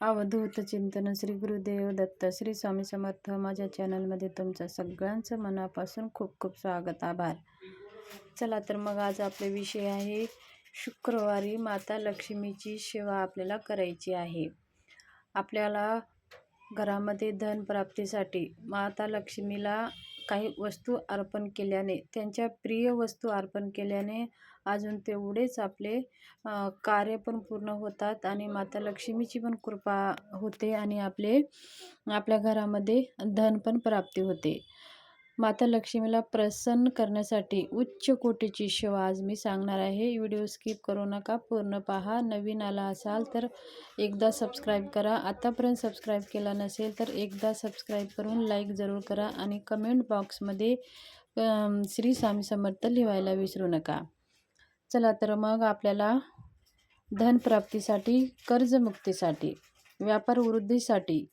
अवधूत चिंतन श्री गुरुदेव दत्त श्री स्वामी समर्थ माझ्या चॅनलमध्ये तुमचं सगळ्यांचं मनापासून खूप खूप स्वागत आभार. चला तर मग आज आपले विषय आहे शुक्रवारी माता लक्ष्मीची सेवा आपल्याला करायची आहे. आपल्याला घरामध्ये धन प्राप्तीसाठी माता लक्ष्मीला काही वस्तू अर्पण केल्याने त्यांच्या प्रिय वस्तू अर्पण केल्याने अजून तेवढेच आपले कार्य पण पूर्ण होतात आणि माता लक्ष्मीची पण कृपा होते आणि आपले आपल्या घरामध्ये धन पण प्राप्ती होते. माता लक्ष्मीला प्रसन्न करण्यासाठी उच्च कोटीची सेवा आज मी सांगणार आहे. व्हिडिओ स्किप करू नका पूर्ण पहा. नवीन आला असाल तर एकदा सबस्क्राईब करा. आतापर्यंत सबस्क्राईब केला नसेल तर एकदा सबस्क्राईब करून लाईक जरूर करा आणि कमेंट बॉक्समध्ये श्री स्वामी समर्थ लिहायला विसरू नका. चला तर मग आपल्याला धनप्राप्तीसाठी कर्जमुक्तीसाठी व्यापार वृद्धीसाठी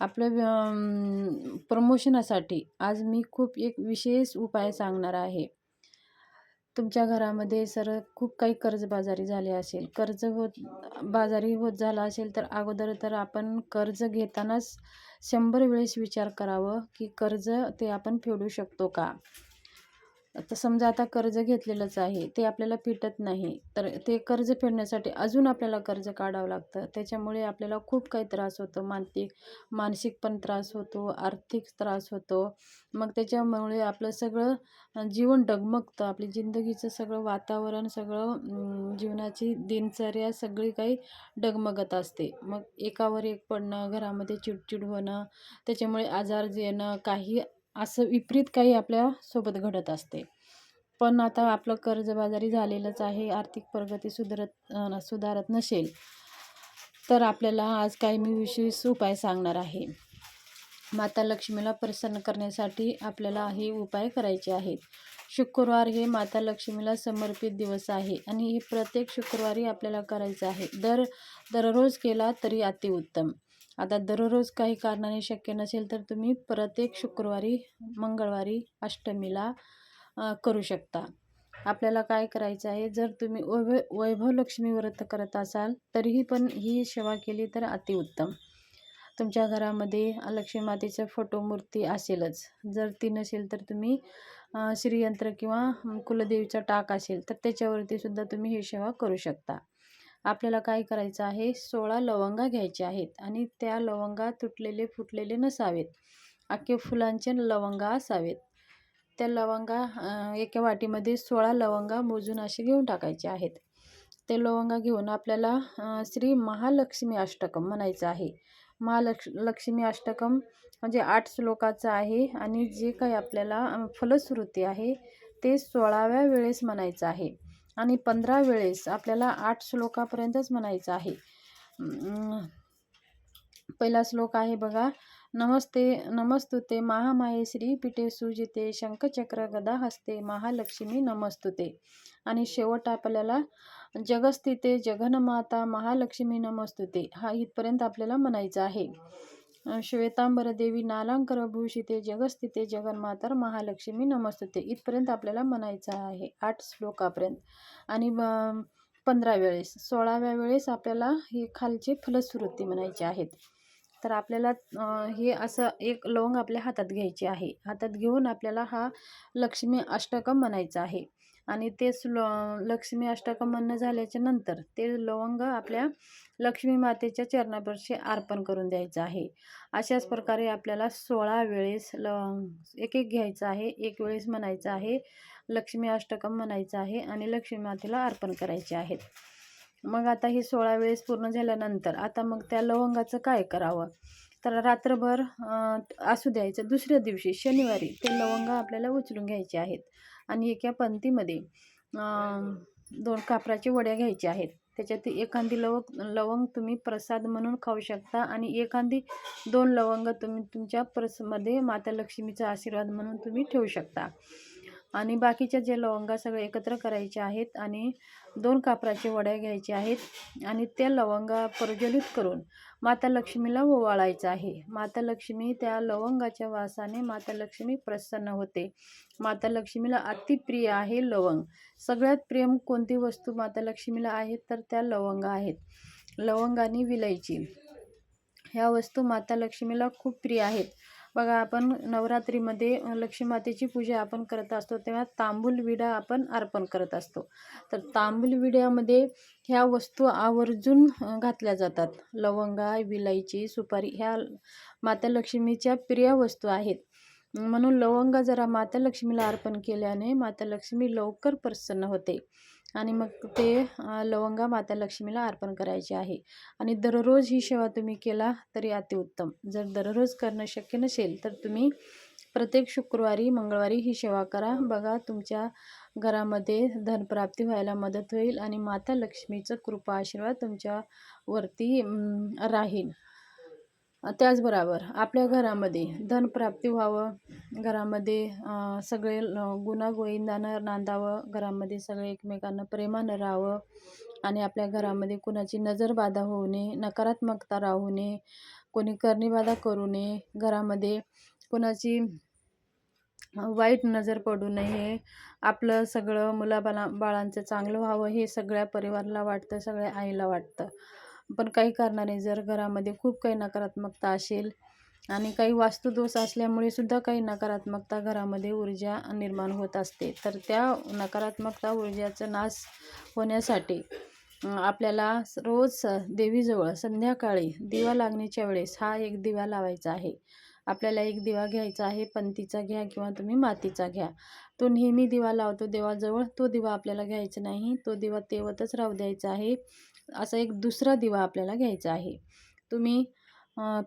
आपलं प्रमोशनासाठी आज मी खूप एक विशेष उपाय सांगणार आहे. तुमच्या घरामध्ये सर खूप काही कर्जबाजारी झाले असेल. कर्ज होत बाजारी होत झाला असेल तर अगोदर तर आपण कर्ज घेतानाच शंभर वेळेस विचार करावं की कर्ज ते आपण फेडू शकतो का? आता समजा आता कर्ज घेतलेलंच आहे ते आपल्याला फिटत नाही तर ते कर्ज फेडण्यासाठी अजून आपल्याला कर्ज काढावं लागतं. त्याच्यामुळे आपल्याला खूप काही त्रास होतो. मानसिक मानसिक पण त्रास होतो आर्थिक त्रास होतो. मग त्याच्यामुळे आपलं सगळं जीवन डगमगतं. आपली जिंदगीचं सगळं वातावरण सगळं जीवनाची दिनचर्या सगळी काही डगमगत असते. मग एकावर एक पडणं घरामध्ये चिडचिड होणं त्याच्यामुळे आजार येणं काही असं विपरीत काही आपल्यासोबत घडत असते. पण आता आपलं कर्जबाजारी झालेलंच आहे आर्थिक प्रगती सुधारत सुधारत नसेल तर आपल्याला आज काही मी विशेष उपाय सांगणार आहे. माता लक्ष्मीला प्रसन्न करण्यासाठी आपल्याला हे उपाय करायचे आहेत. शुक्रवार हे माता लक्ष्मीला समर्पित दिवस आहे आणि हे प्रत्येक शुक्रवारी आपल्याला करायचं आहे. दर दररोज केला तरी अतिउत्तम. आता दररोज काही कारणाने शक्य नसेल तर तुम्ही प्रत्येक शुक्रवारी मंगळवारी अष्टमीला करू शकता. आपल्याला काय करायचं आहे? जर तुम्ही वैभव वैभव लक्ष्मी व्रत करत असाल तरीही पण ही सेवा केली तर अतिउत्तम. तुमच्या घरामध्ये लक्ष्मी मातेचं फोटो मूर्ती असेलच. जर ती नसेल तर तुम्ही श्रीयंत्र किंवा कुलदेवीचा टाक असेल तर त्याच्यावरती सुद्धा तुम्ही ही सेवा करू शकता. आपल्याला काय करायचं आहे? सोळा लवंगा घ्यायच्या आहेत आणि त्या लवंगा तुटलेले फुटलेले नसावेत. अख्खे फुलांचे लवंगा असावेत. त्या लवंगा एका वाटीमध्ये सोळा लवंगा मोजून असे घेऊन टाकायचे आहेत. ते लवंगा घेऊन आपल्याला श्री महालक्ष्मी अष्टकम म्हणायचं आहे. महालक्ष लक्ष्मी अष्टकम म्हणजे आठ श्लोकाचं आहे आणि जे काही आपल्याला फलश्रुती आहे ते सोळाव्या वेळेस म्हणायचं आहे. आणि पंधरा वेळेस आपल्याला आठ श्लोकापर्यंतच म्हणायचं आहे. पहिला श्लोक आहे बघा नमस्ते नमस्तुते महामाये श्री पीठे सुजिते शंखचक्र गदा हस्ते महालक्ष्मी नमस्तुते. आणि शेवट आपल्याला जगस्थिते जगनमाता महालक्ष्मी नमस्तुते हा इथपर्यंत आपल्याला म्हणायचं आहे. श्वेतांबरदेवी श्वेतांबर देवी नालांकर भूषिते जगस्थिते जगन्मातर महालक्ष्मी नमस्तुते. इथपर्यंत आपल्याला म्हणायचं आहे आठ श्लोकापर्यंत. आणि पंधरा वेळेस सोळाव्या वेळेस आपल्याला हे खालचे फलश्रुती म्हणायचे आहेत. तर आपल्याला हे असं एक लवंग आपल्या हातात घ्यायची आहे. हातात घेऊन आपल्याला हा लक्ष्मी अष्टकम म्हणायचा आहे. आणि तेच ल लक्ष्मी अष्टकम म्हणणं झाल्याच्यानंतर ते लवंग आपल्या लक्ष्मी मातेच्या चरणापाशी अर्पण करून द्यायचं आहे. अशाच प्रकारे आपल्याला सोळा वेळेस ल एक एक घ्यायचं आहे. एक वेळेस म्हणायचं आहे. लक्ष्मी अष्टकम म्हणायचं आहे आणि लक्ष्मी मातेला अर्पण करायचे आहेत. मग आता हे सोळा वेळेस पूर्ण झाल्यानंतर आता मग त्या लवंगाचं काय करावं? तर रात्रभर असू द्यायचं. दुसऱ्या दिवशी शनिवारी ते लवंग आपल्याला उचलून घ्यायचे आहेत. आणि एका पंतीमध्ये दोन कापराच्या वड्या घ्यायच्या आहेत. त्याच्यात एखादी लवंग लवंग तुम्ही प्रसाद म्हणून खाऊ शकता आणि एखादी दोन लवंग तुम्ही तुमच्या प्रसमध्ये माता लक्ष्मीचा आशीर्वाद म्हणून तुम्ही ठेवू शकता. आणि बाकीच्या जे लवंगा सगळे एकत्र करायचे आहेत आणि दोन कापराचे वड्या घ्यायच्या आहेत आणि त्या लवंगा प्रज्वलित करून माता लक्ष्मीला ओवाळायचं आहे. माता लक्ष्मी त्या लवंगाच्या वासाने माता लक्ष्मी प्रसन्न होते. माता लक्ष्मीला अतिप्रिय आहे लवंग. सगळ्यात प्रेम कोणती वस्तू माता लक्ष्मीला आहे तर त्या लवंग आहेत. लवंग आणि विलायची. ह्या वस्तू माता लक्ष्मीला खूप प्रिय आहेत. बघा आपण नवरात्रीमध्ये लक्ष्मीमातेची लक्ष्मी मातेची पूजा आपण करत असतो तेव्हा तांबूल विडा आपण अर्पण करत असतो. तर तांबूल विड्यामध्ये ह्या वस्तू आवर्जून घातल्या जातात. लवंगा विलायची सुपारी ह्या माता लक्ष्मीच्या प्रिय वस्तू आहेत. म्हणून लवंगा जरा माता लक्ष्मीला अर्पण केल्याने माता लक्ष्मी लवकर प्रसन्न होते. आणि मग ते लवंगा माता लक्ष्मीला अर्पण करायचे आहे. आणि दररोज ही सेवा तुम्ही केला तरी अतिउत्तम. जर दररोज करणं शक्य नसेल तर तुम्ही प्रत्येक शुक्रवारी मंगळवारी ही सेवा करा. बघा तुमच्या घरामध्ये धनप्राप्ती व्हायला मदत होईल आणि माता लक्ष्मीचं कृपा आशीर्वाद तुमच्यावरती राहील. त्याचबरोबर आपल्या घरामध्ये धनप्राप्ती व्हावं घरामध्ये सगळे ल- गुणागोविंदानं नांदावं घरामध्ये सगळे एकमेकांना प्रेमानं राहावं आणि आपल्या घरामध्ये कुणाची नजरबाधा होऊ नये नकारात्मकता राहू नये कोणी करणीबाधा करू नये घरामध्ये कुणाची वाईट नजर पडू नये आपलं सगळं मुलाबाला बाळांचं चांगलं व्हावं हे सगळ्या परिवाराला वाटतं सगळ्या आईला वाटतं. पण काही कारणाने जर घरामध्ये खूप काही नकारात्मकता असेल आणि काही वास्तुदोष असल्यामुळे सुद्धा काही नकारात्मकता घरामध्ये ऊर्जा निर्माण होत असते तर त्या नकारात्मकता ऊर्जाचा नाश होण्यासाठी आपल्याला रोज स- देवीजवळ संध्याकाळी दिवा लागण्याच्या वेळेस हा एक दिवा लावायचा आहे. आपल्याला एक दिवा घ्यायचा आहे पंतीचा घ्या किंवा तुम्ही मातीचा घ्या. तो नेहमी दिवा लावतो देवाजवळ तो दिवा आपल्याला घ्यायचा नाही तो दिवा तेवतच राहू द्यायचा आहे. असा एक दुसरा दिवा आपल्याला घ्यायचा आहे. तुम्ही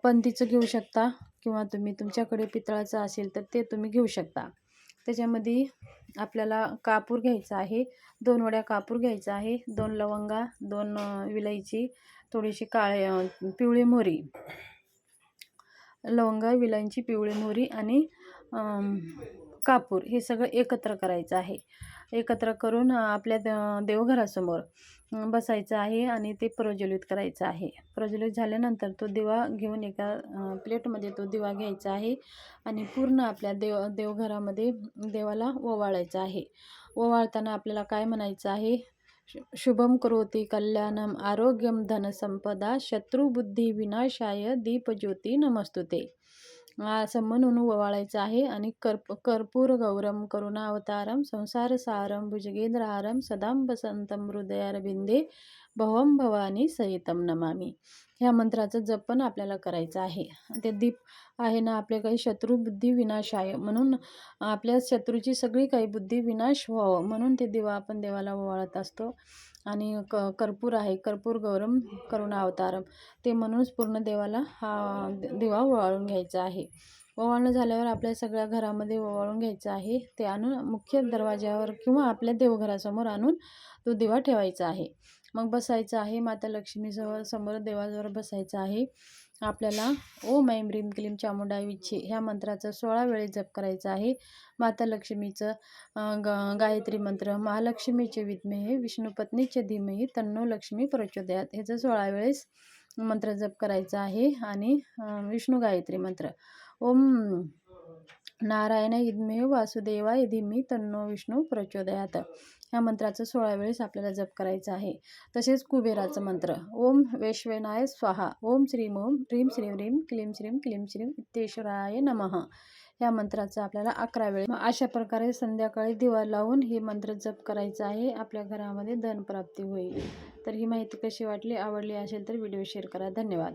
पंतीचं घेऊ शकता किंवा तुम्ही तुमच्याकडे पितळाचं असेल तर ते तुम्ही घेऊ शकता. त्याच्यामध्ये आपल्याला कापूर घ्यायचा आहे दोन वड्या कापूर घ्यायचा आहे दोन लवंगा दोन विलायची थोडीशी काळे पिवळी मोहरी. लवंगा विलायची पिवळी मोहरी आणि कापूर हे सगळं एकत्र करायचं आहे. एकत्र करून आपल्या द- देवघरासमोर बसायचं आहे आणि ते प्रज्वलित करायचं आहे. प्रज्वलित झाल्यानंतर तो दिवा घेऊन एका प्लेटमध्ये तो दिवा घ्यायचा आहे आणि पूर्ण आपल्या देव देवघरामध्ये देवाला ओवाळायचं आहे. ओवाळताना आपल्याला काय म्हणायचं आहे? शु- शुभम करोती कल्याणम आरोग्यम धनसंपदा शत्रुबुद्धी विनाशाय दीपज्योती नमस्तुते असं म्हणून ओवाळायचं आहे आणि कर्प कर्पूर गौरम करुणावतारम संसार सारम भुजगेंद्रहारम सदाम बसंतम हृदयारविंदे भवम भवानी सहितम नमामी. ह्या मंत्राचं जप पण आपल्याला करायचं आहे. ते दीप आहे ना आपल्या काही शत्रुबुद्धी विनाश आहे. म्हणून आपल्या शत्रूची सगळी काही बुद्धी विनाश व्हावं. म्हणून ते दिवा आपण देवाला ओवाळत असतो. आणि क कर्पूर आहे. कर्पूर गौरम करुणा अवतारम ते म्हणूनच पूर्ण देवाला हा दिवा ओवाळून घ्यायचा आहे. ओवाळणं झाल्यावर आपल्या सगळ्या घरामध्ये ओवाळून घ्यायचं आहे. ते आणून मुख्य दरवाज्यावर किंवा आपल्या देवघरासमोर आणून तो दिवा ठेवायचा आहे. मग बसायचं आहे. माता लक्ष्मीजवळ समोर देवाजवळ बसायचं आहे. आपल्याला ओम ऐम रीम क्लीम चामुंडाई विच्छे ह्या मंत्राचं सोळा वेळेस जप करायचं आहे. माता लक्ष्मीचं ग गायत्री मंत्र महालक्ष्मीचे विद्मेहे विष्णुपत्नीचे धीमही तन्नो लक्ष्मी प्रचोदयात. ह्याचं सोळा वेळेस मंत्र जप करायचा आहे. आणि विष्णू गायत्री मंत्र. ओम नारायण इद्मे वासुदेवाय धीमी तन्नो विष्णू प्रचोदयात ह्या मंत्राचं सोळा वेळेस आपल्याला जप करायचं आहे. तसेच कुबेराचं मंत्र. ओम वैश्वनाय स्वाहा. ओम श्रीम ओम. ह्रीम श्रीम ह्रीम. क्लीम श्रीम क्लीम श्रीम. इत्येश्वराय नमः. या मंत्राचं आपल्याला अकरा वेळ अशा प्रकारे संध्याकाळी दिवा लावून हे मंत्र जप करायचं आहे. आपल्या घरामध्ये धनप्राप्ती होईल. तर ही माहिती कशी वाटली आवडली असेल तर व्हिडिओ शेअर करा. धन्यवाद.